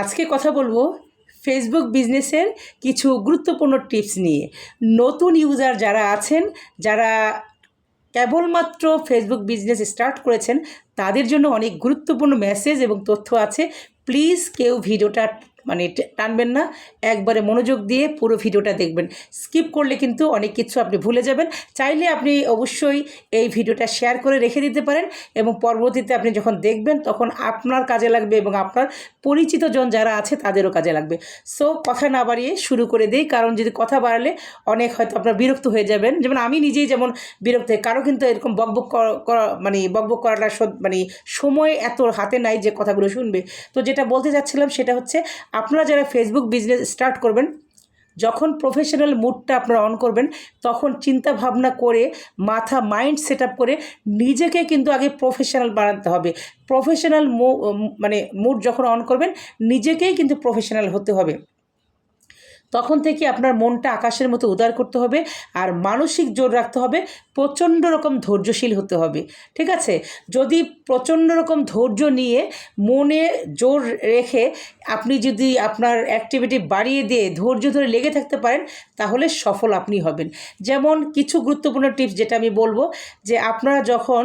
আজকে কথা বলব ফেসবুক বিজনেসের কিছু গুরুত্বপূর্ণ টিপস নিয়ে। নতুন ইউজার যারা আছেন, যারা কেবলমাত্র ফেসবুক বিজনেস স্টার্ট করেছেন, তাদের জন্য অনেক গুরুত্বপূর্ণ মেসেজ এবং তথ্য আছে। প্লিজ কেউ ভিডিওটা মানে টানবেন না। একবারে মনোযোগ দিয়ে পুরো ভিডিওটা দেখবেন। স্কিপ করলে কিন্তু অনেক কিছু আপনি ভুলে যাবেন। চাইলে আপনি অবশ্যই এই ভিডিওটা শেয়ার করে রেখে দিতে পারেন এবং পরবর্তীতে আপনি যখন দেখবেন তখন আপনার কাজে লাগবে এবং আপনার পরিচিত জন যারা আছে তাদেরও কাজে লাগবে। সো কথা না বাড়িয়ে শুরু করে দিই। কারণ যদি কথা বাড়ালে অনেক হয়তো আপনার বিরক্ত হয়ে যাবেন। যেমন আমি নিজেই যেমন বিরক্ত হই, কারও কিন্তু এরকম বকবক করা- মানে বকবক করাটা মানে সময় এত হাতে নাই যে কথাগুলো শুনবে। তো যেটা বলতে যাচ্ছিলাম সেটা হচ্ছে আপনারা যারা ফেসবুক বিজনেস স্টার্ট করবেন, যখন প্রফেশনাল মুডটা আপনারা অন করবেন, তখন চিন্তা ভাবনা করে, মাথা মাইন্ড সেট করে নিজেকে কিন্তু আগে প্রফেশনাল বানাতে হবে। প্রফেশনাল মানে মুড যখন অন করবেন, নিজেকেই কিন্তু প্রফেশনাল হতে হবে। তখন থেকে আপনার মনটা আকাশের মতো উদার করতে হবে আর মানসিক জোর রাখতে হবে, প্রচণ্ড রকম ধৈর্যশীল হতে হবে। ঠিক আছে? যদি প্রচণ্ড রকম ধৈর্য নিয়ে মনে জোর রেখে আপনি যদি আপনার অ্যাক্টিভিটি বাড়িয়ে দিয়ে ধৈর্য ধরে লেগে থাকতে পারেন, তাহলে সফল আপনি হবেন। যেমন কিছু গুরুত্বপূর্ণ টিপস যেটা আমি বলব যে, আপনারা যখন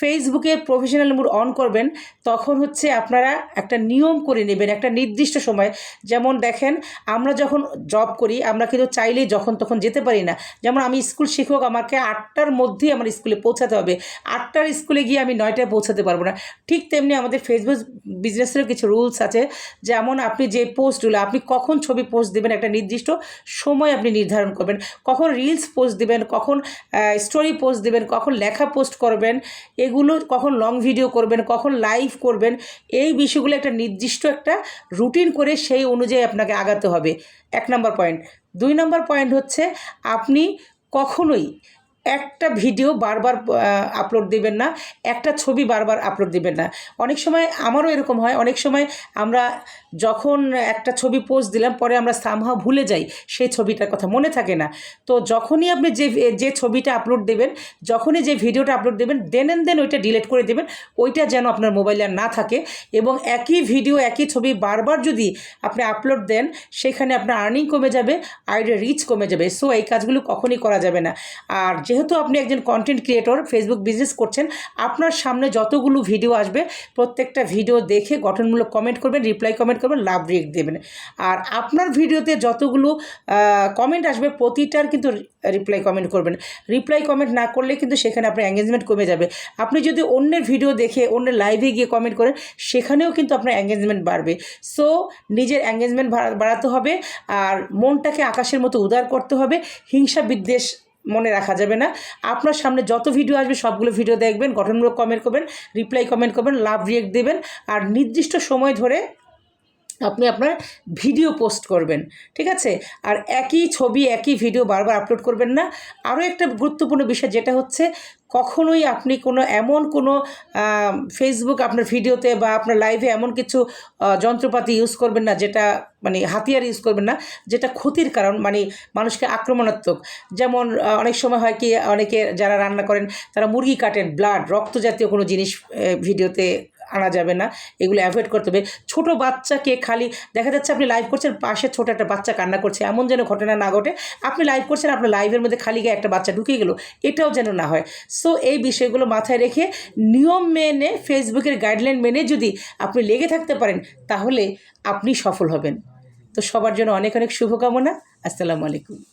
ফেসবুকে প্রফেশনাল মুড অন করবেন, তখন হচ্ছে আপনারা একটা নিয়ম করে নেবেন, একটা নির্দিষ্ট সময়। যেমন দেখেন, আমরা যখন জব করি, আমরা কিন্তু চাইলেই যখন তখন যেতে পারি না। যেমন আমি স্কুল শিক্ষক, আমাকে আটটার মধ্যেই আমার স্কুলে পৌঁছাতে হবে। আটটার স্কুলে গিয়ে আমি নয়টায় পৌঁছাতে পারব না। ঠিক তেমনি আমাদের ফেসবুক বিজনেসেরও কিছু রুলস আছে। যেমন আপনি যে পোস্টগুলো আপনি কখন ছবি পোস্ট দেবেন, একটা নির্দিষ্ট সময় আপনি নির্ধারণ করবেন। কখন রিলস পোস্ট দিবেন, কখন স্টোরি পোস্ট দিবেন, কখন লেখা পোস্ট করবেন এগুলো কখন লং ভিডিও করবেন, কখন লাইভ করবেন, এই বিষয়গুলো একটা নির্দিষ্ট একটা রুটিন করে সেই অনুযায়ী আপনাকে আগাতে হবে। এক নম্বর পয়েন্ট দুই নম্বর পয়েন্ট হচ্ছে আপনি কখনোই একটা ভিডিও বারবার আপলোড দিবেন না, একটা ছবি বারবার আপলোড দিবেন না। অনেক সময় আমারও এরকম হয়, অনেক সময় আমরা যখন একটা ছবি পোস্ট দিলাম, পরে আমরা সামহা ভুলে যাই সেই ছবিটার কথা, মনে থাকে না। তো যখনই আপনি যে যে ছবিটা আপলোড দেবেন, যখনই যে ভিডিওটা আপলোড দেবেন দেন অ্যান্ড দেন ওইটা ডিলিট করে দেবেন, ওইটা যেন আপনার মোবাইলে আর না থাকে এবং একই ভিডিও একই ছবি বারবার যদি আপনি আপলোড দেন, সেখানে আপনার আর্নিং কমে যাবে আইডিয়া রিচ কমে যাবে। সো এই কাজগুলো কখনই করা যাবে না। আর যেহেতু আপনি একজন কন্টেন্ট ক্রিয়েটর ফেসবুক বিজনেস করছেন, আপনার সামনে যতগুলো ভিডিও আসবে, প্রত্যেকটা ভিডিও দেখে গঠনমূলক কমেন্ট করবেন রিপ্লাই কমেন্ট করবেন, লাভ রিয়েক্ট দেবেন। আর আপনার ভিডিওতে যতগুলো কমেন্ট আসবে, প্রতিটার কিন্তু রিপ্লাই কমেন্ট করবেন। রিপ্লাই কমেন্ট না করলে কিন্তু সেখানে আপনার এঙ্গেজমেন্ট কমে যাবে। আপনি যদি অন্যের ভিডিও দেখে, অন্যের লাইভে গিয়ে কমেন্ট করেন, সেখানেও কিন্তু আপনার এঙ্গেজমেন্ট বাড়বে। সো নিজের এঙ্গেজমেন্ট বাড়াতে হবে, আর মনটাকে আকাশের মতো উদার করতে হবে, হিংসা বিদ্বেষ মনে রাখা যাবে না। আপনার সামনে যত ভিডিও আসবে, সবগুলো ভিডিও দেখবেন, গঠনমূলক কমেন্ট করবেন রিপ্লাই কমেন্ট করবেন লাভ রিয়েক্ট দেবেন, আর নির্দিষ্ট সময় ধরে আপনি আপনার ভিডিও পোস্ট করবেন, ঠিক আছে? আর একই ছবি, একই ভিডিও বারবার আপলোড করবেন না। আরও একটা গুরুত্বপূর্ণ বিষয় যেটা হচ্ছে, কখনোই আপনি কোনো এমন কোনো ফেসবুক আপনার ভিডিওতে বা আপনার লাইভে এমন কিছু যন্ত্রপাতি ইউজ করবেন না, যেটা মানে হাতিয়ার ইউজ করবেন না, যেটা ক্ষতির কারণ মানে মানুষকে আক্রমণাত্মক। যেমন অনেক সময় হয় কি, অনেকে যারা রান্না করেন, তারা মুরগি কাটেন ব্লাড রক্ত জাতীয় কোনো জিনিস ভিডিওতে আনা যাবে না, এগুলো অ্যাভয়েড করতে হবে। ছোটো বাচ্চাকে খালি, দেখা যাচ্ছে আপনি লাইভ করছেন, পাশে ছোটো একটা বাচ্চা কান্না করছে, এমন যেন ঘটনা না ঘটে। আপনি লাইভ করছেন, আপনার লাইভের মধ্যে খালি গিয়ে একটা বাচ্চা ঢুকে গেলো, এটাও যেন না হয়। সো এই বিষয়গুলো মাথায় রেখে নিয়ম মেনে, ফেসবুকের গাইডলাইন মেনে যদি আপনি লেগে থাকতে পারেন, তাহলে আপনি সফল হবেন। তো সবার জন্য অনেক অনেক শুভকামনা। আসসালামু আলাইকুম।